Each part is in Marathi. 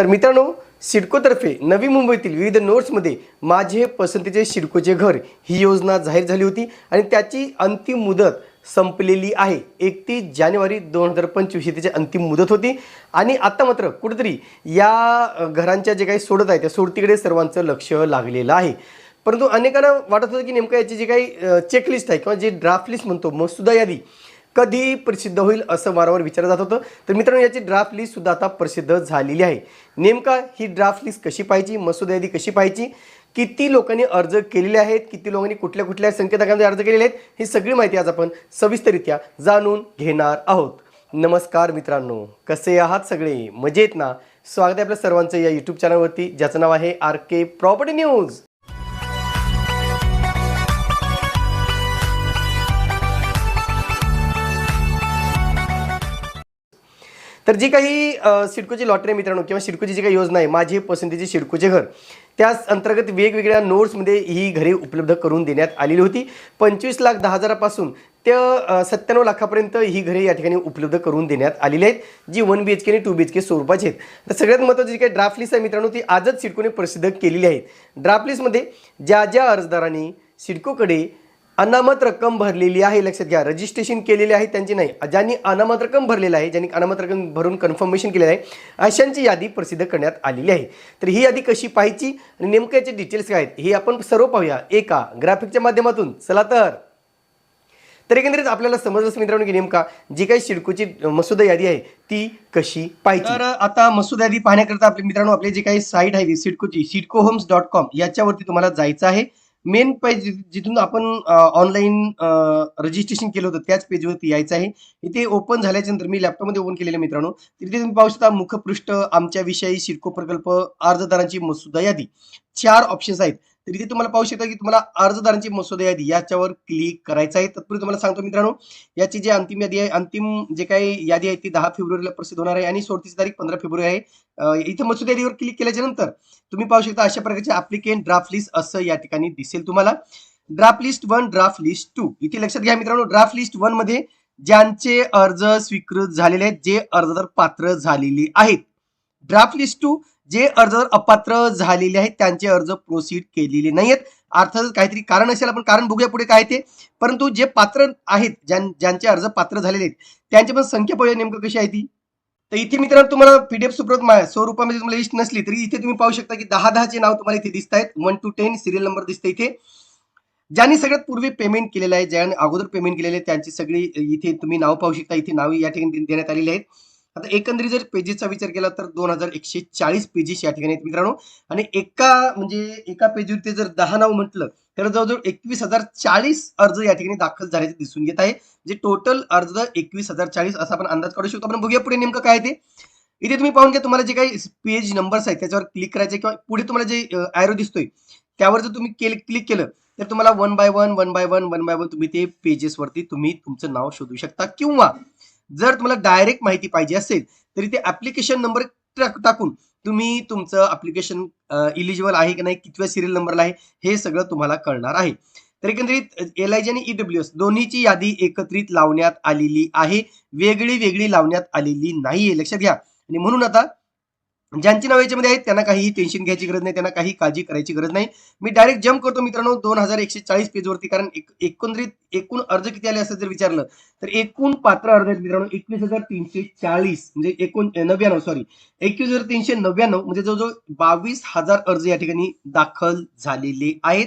तर मित्रांनो सिडकोतर्फे नवी मुंबईतील विविध नोट्समध्ये माझे पसंतीचे सिडकोचे घर ही योजना जाहीर झाली होती आणि त्याची अंतिम मुदत संपलेली आहे. एकतीस जानेवारी दोन हजार पंचवीस ही त्याची अंतिम मुदत होती. आणि आता मात्र कुठेतरी या घरांच्या जे काही सोडत आहे त्या सोडतीकडे सर्वांचं लक्ष लागलेलं आहे. परंतु अनेकांना वाटत होतं की नेमकं याची जी काही चेकलिस्ट आहे किंवा जे ड्राफ्ट लिस्ट म्हणतो मसुदा यादी कधी प्रसिद्ध होईल असं वारंवार विचारलं जात होतं. तर मित्रांनो याची ड्राफ्ट लिस्ट सुद्धा आता प्रसिद्ध झालेली आहे. नेमका ही ड्राफ्ट लिस्ट कशी पाहिजे मसूद यादी कशी पाहिजे किती लोकांनी अर्ज केलेले आहेत किती लोकांनी कुठल्या कुठल्या संकेतकांमध्ये अर्ज केलेले आहेत ही सगळी माहिती आज आपण सविस्तरित्या जाणून घेणार आहोत. नमस्कार मित्रांनो कसे आहात सगळे? मजेत ना? स्वागत आहे आपल्या सर्वांचं या यूट्यूब चॅनलवरती ज्याचं नाव आहे आर के प्रॉपर्टी न्यूज. तर जी काही सिडकोची लॉटरी मित्रांनो किंवा सिडकोची जी काही योजना आहे माझे पसंतीचे सिडकोचे घर त्या अंतर्गत वेगवेगळ्या नोट्समध्ये ही घरे उपलब्ध करून देण्यात आलेली होती. पंचवीस लाख दहा हजारापासून ते सत्त्याण्णव लाखापर्यंत ही घरे या ठिकाणी उपलब्ध करून देण्यात आलेली आहेत जी वन बी एच के आणि टू बी एच के स्वरूपाची आहेत. तर सगळ्यात महत्त्वाची जी काही ड्राफ्ट लिस्ट आहे मित्रांनो ती आजच सिडकोने प्रसिद्ध केलेली आहे. ड्राफ्ट लिस्टमध्ये ज्या ज्या अर्जदारांनी सिडकोकडे अनामत रक्कम भरलेली आहे. लक्षात घ्या रजिस्ट्रेशन केलेले आहे त्यांची नाही. ज्यांनी अनामत रक्कम भरलेलं आहे ज्यांनी अनामत रक्कम भरून कन्फर्मेशन केलेलं आहे अशांची यादी प्रसिद्ध करण्यात आलेली आहे. तर ही यादी कशी पाहायची आणि नेमकं याचे डिटेल्स काय आहेत हे आपण सर्व पाहूया एका ग्राफिकच्या माध्यमातून. चला तर. तर एकंदरीत आपल्याला समजलंच मित्रांनो की नेमका जी काही सिडकोची मसुदा यादी आहे ती कशी पाहिजे तर आता मसुदा यादी पाहण्याकरता आपले मित्रांनो आपली जी काही साईट आहे सिडकोची सिडको होम्स डॉट कॉम याच्यावरती तुम्हाला जायचं आहे. मेन पेज जिथून आपण ऑनलाईन रजिस्ट्रेशन केलं होतं त्याच पेजवरती यायचं आहे. इथे ओपन झाल्याच्यानंतर मी लॅपटॉपमध्ये ओपन केलेलं मित्रांनो. तिथे तुम्ही पाहू शकता मुखपृष्ठ आमच्याविषयी सिडको प्रकल्प अर्जदारांची मसुदा यादी. चार ऑप्शन्स आहेत. तर इथे तुम्हाला पाहू शकता की तुम्हाला अर्जदारांची मसुदा यादी याच्यावर क्लिक करायचं आहे. तत्पूर्वी तुम्हाला सांगतो मित्रांनो याची जी अंतिम यादी आहे अंतिम जे काही यादी आहे ती दहा फेब्रुवारीला प्रसिद्ध होणार आहे आणि सोडतीस तारीख पंधरा फेब्रुवारी आहे. इथे मसुदा यादीवर क्लिक केल्याच्यानंतर तुम्ही पाहू शकता अशा प्रकारचे अप्लिकेंट ड्राफ्ट लिस्ट असं या ठिकाणी दिसेल तुम्हाला. Draft list one draft list two इथे लक्षात घ्या मित्रांनो ड्राफ्ट लिस्ट वनमध्ये ज्यांचे अर्ज स्वीकृत झालेले आहेत जे अर्जदार पात्र झालेले आहेत. ड्राफ्ट लिस्ट टू जे अर्ज अपात्र झालेले आहेत त्यांचे अर्ज प्रोसीड केलेले नाहीत अर्थातच काहीतरी कारण असेल आपण कारण बघूया पुढे काय ते. परंतु जे पात्र आहेत ज्यां- ज्यांचे अर्ज पात्र झालेले आहेत त्यांची पण संख्या पाहूया नेमकं कशी आहे ती. तर इथे मित्रांनो तुम्हाला पीडीएफ सुप्रत मा- स्वरूपामध्ये तुम्हाला लिस्ट नसली तरी इथे तुम्ही पाहू शकता की दहा दहाचे नाव तुम्हाला इथे दिसत आहेत. One two ten serial number दिसते इथे. ज्यांनी सगळ्यात पूर्वी पेमेंट केलेलं आहे ज्यांनी अगोदर पेमेंट केलेले आहे त्यांची सगळी इथे तुम्ही नाव पाहू शकता. इथे नाव या ठिकाणी देण्यात आलेली आहेत. आता एकंदरीत जर पेजेसचा विचार केला तर दोन हजार एकशे चाळीस पेजेस या ठिकाणी आहेत मित्रांनो. आणि एका म्हणजे एका पेजवरती जर दहा नाव म्हटलं तर जवळजवळ एकवीस हजार चाळीस अर्ज या ठिकाणी दाखल झाल्याचे दिसून येत आहे. जे टोटल अर्ज एकवीस हजार चाळीस असा आपण अंदाज काढू शकतो. आपण बघूया पुढे नेमकं काय ते. इथे तुम्ही पाहून घ्या तुम्हाला जे काही पेज नंबर्स आहेत त्याच्यावर क्लिक करायचे किंवा पुढे तुम्हाला जे आयरो दिसतोय त्यावर जर तुम्ही क्लिक केलं तर तुम्हाला one by one one by one one by one तुम्ही ते पेजेसवरती तुम्ही तुमचं नाव शोधू शकता. किंवा जर तुम्हाला डायरेक्ट माहिती पाहिजे असेल तर ते ऍप्लिकेशन नंबर टाकून तुम्ही तुमचं ऍप्लिकेशन इलिजिबल आहे की नाही कितव्या सिरियल नंबरला आहे हे सगळं तुम्हाला कळणार आहे. तर एकंदरीत एल आय जी आणि ईडब्ल्यू एस दोन्हीची यादी एकत्रित लावण्यात आलेली आहे. वेगळी वेगळी लावण्यात आलेली नाहीये. लक्षात घ्या. आणि म्हणून आता ज्यांची नाव याच्यामध्ये आहेत त्यांना काही टेन्शन घ्यायची गरज नाही त्यांना काही काळजी करायची गरज नाही. मी डायरेक्ट जम्प करतो मित्रांनो दोन हजार एकशे चाळीस पेजवरती कारण एक- एकंदरीत एकूण अर्ज किती आले असं जर विचारलं तर एकूण पात्र अर्ज आहेत मित्रांनो एकवीस हजार तीनशे चाळीस म्हणजे एकूण नव्याण्णव सॉरी एकवीस हजार तीनशे नव्याण्णव म्हणजे जवळजवळ बावीस हजार अर्ज या ठिकाणी दाखल झालेले आहेत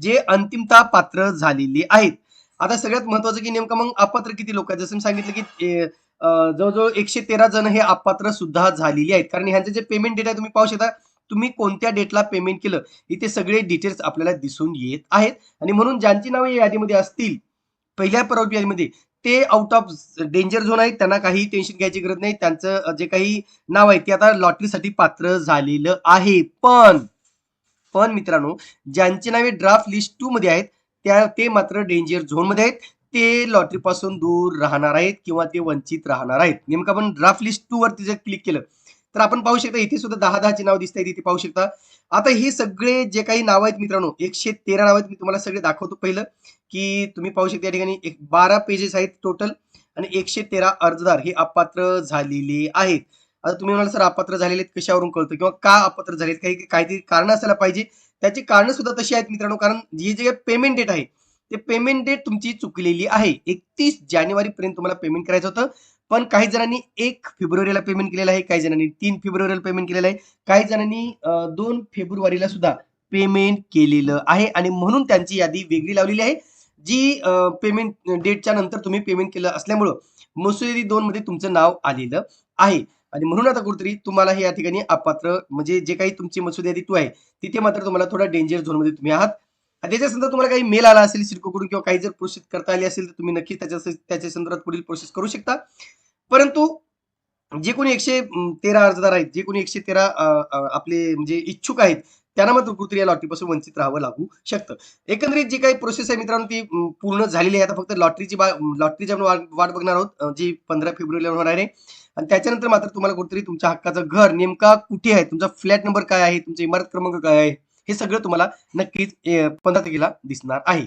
जे अंतिमता पात्र झालेले आहेत. आता सगळ्यात महत्वाचं की नेमकं मग अपात्र किती लोक आहेत? जसं मी सांगितलं की जवळजवळ एकशे तेरा जण हे अपात्र सुद्धा झालेली आहेत. कारण ह्यांचे जे पेमेंट डेट आहे तुम्ही पाहू शकता तुम्ही कोणत्या डेटला पेमेंट केलं इथे सगळे डिटेल्स आपल्याला दिसून येत आहेत. आणि म्हणून ज्यांची नावे या यादीमध्ये असतील पहिल्या परवानगी यादीमध्ये ते आउट ऑफ डेंजर झोन आहेत. त्यांना काही टेन्शन घ्यायची गरज नाही. त्यांचं जे काही नाव आहे ते आता लॉटरीसाठी पात्र झालेलं आहे. पण पण मित्रांनो ज्यांची नावे ड्राफ्ट लिस्ट टू मध्ये आहेत त्या ते मात्र डेंजर झोनमध्ये आहेत. ते लॉटरी पासून दूर राहणार आहेत किंवा ते वंचित राहणार आहेत. नेमकं आपण ड्राफ्ट लिस्ट टू वरती जर क्लिक केलं तर आपण पाहू शकता इथे सुद्धा दहा दहाची नाव दिसत आहेत इथे पाहू शकता. आता हे सगळे जे काही नाव आहेत मित्रांनो एकशे तेरा नाव आहेत मी तुम्हाला सगळे दाखवतो. पहिलं की तुम्ही पाहू शकता या ठिकाणी एक बारा पेजेस आहेत टोटल आणि एकशे तेरा अर्जदार हे अपात्र झालेले आहेत. आता तुम्ही म्हणाल सर अपात्र झालेले आहेत कशावरून कळतं किंवा का अपात्र झालेत? काही काहीतरी कारण असायला पाहिजे. त्याची कारण सुद्धा तशी आहेत मित्रांनो कारण जी जे पेमेंट डेट आहे ते पेमेंट डेट तुमची चुकलेली आहे. एकतीस जानेवारी पर्यंत तुम्हाला पेमेंट करायचं होतं. पण काही जणांनी एक फेब्रुवारीला पेमेंट केलेलं आहे काही जणांनी तीन फेब्रुवारीला पेमेंट केलेलं आहे काही जणांनी दोन फेब्रुवारीला सुद्धा पेमेंट केलेलं आहे. आणि म्हणून त्यांची यादी वेगळी लावलेली आहे जी पेमेंट डेटच्या नंतर तुम्ही पेमेंट केलं असल्यामुळं मसुदी दोन मध्ये तुमचं नाव आलेलं आहे. आणि म्हणून आता कुठेतरी तुम्हाला हे या ठिकाणी अपात्र म्हणजे जे काही तुमची मसुदी यादी तू आहे तिथे मात्र तुम्हाला थोडा डेंजर झोनमध्ये तुम्ही आहात. आणि त्याच्या संदर्भात तुम्हाला काही मेल आला असेल सिडकोकडून किंवा काही जर प्रोसेस करता आली असेल तर तुम्ही नक्की त्याच्या त्याच्या संदर्भात पुढील प्रोसेस करू शकता. परंतु जे कोणी एकशे तेरा अर्जदार आहेत जे कोणी एकशे तेरा आपले म्हणजे इच्छुक आहेत त्यांना मात्र कुठेतरी या लॉटरीपासून वंचित राहावं लागू शकतं. एकंदरीत जी काही प्रोसेस आहे मित्रांनो ती पूर्ण झालेली आहे. आता फक्त लॉटरीची बा लॉटरीची आपण वाट बघणार आहोत जी पंधरा फेब्रुवारीला होणार आहे. आणि त्याच्यानंतर मात्र तुम्हाला कुठेतरी तुमच्या हक्काचं घर नेमका कुठे आहे? तुमचा फ्लॅट नंबर काय आहे? तुमचा इमारत क्रमांक काय आहे? हे सगळं तुम्हाला नक्कीच पंधरा तारखेला दिसणार आहे.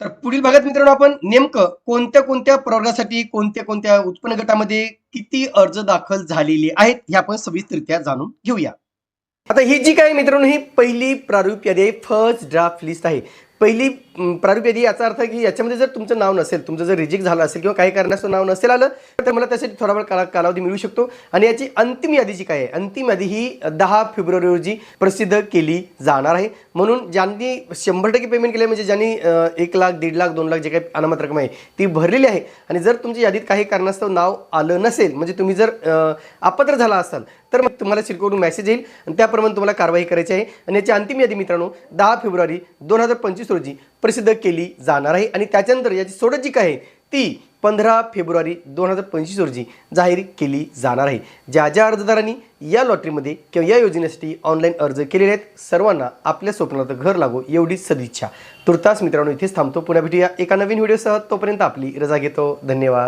तर पुढील भागात मित्रांनो आपण नेमकं कोणत्या कोणत्या प्रवर्गासाठी कोणत्या कोणत्या उत्पन्न गटामध्ये किती अर्ज दाखल झालेले आहेत हे आपण सविस्तरित्या जाणून घेऊया. आता ही जी काय मित्रांनो ही पहिली प्रारूप यादी आहे फर्स्ट ड्राफ्ट लिस्ट आहे. पहिली प्रारूप यादी याचा अर्थ की याच्यामध्ये जर तुमचं नाव नसेल तुमचं जर रिजेक्ट झालं असेल किंवा काही कारणास्तव नाव नसेल आलं तर मला त्यासाठी थोडा वेळ काला कालावधी मिळू शकतो. आणि याची अंतिम यादी जी काय आहे? अंतिम यादी ही दहा फेब्रुवारी रोजी प्रसिद्ध केली जाणार आहे. म्हणून ज्यांनी शंभर टक्के पेमेंट केले म्हणजे ज्यांनी एक लाख दीड लाख दोन लाख जे काही अनामत रक्कम आहे ती भरलेली आहे. आणि जर तुमच्या यादीत काही कारणास्तव नाव आलं नसेल म्हणजे तुम्ही जर अं, अपात्र झाला असाल तर मग तुम्हाला सिडकोकडून मेसेज येईल. आणि त्याप्रमाणे तुम्हाला कारवाई करायची आहे. आणि याची अंतिम यादी मित्रांनो दहा फेब्रुवारी दोन हजार पंचवीस रोजी प्रसिद्ध केली जाणार आहे. आणि त्याच्यानंतर याची सोडत जी काय आहे ती पंधरा फेब्रुवारी दोन हजार पंचवीस रोजी जाहीर केली जाणार आहे. ज्या ज्या अर्जदारांनी या लॉटरीमध्ये किंवा या योजनेसाठी ऑनलाईन अर्ज केलेले आहेत सर्वांना आपल्या स्वप्नात घर लागो एवढी सदिच्छा. तुर्तास मित्रांनो इथेच थांबतो. पुन्हा भेटूया एका नवीन व्हिडिओसह. तोपर्यंत आपली रजा घेतो. धन्यवाद.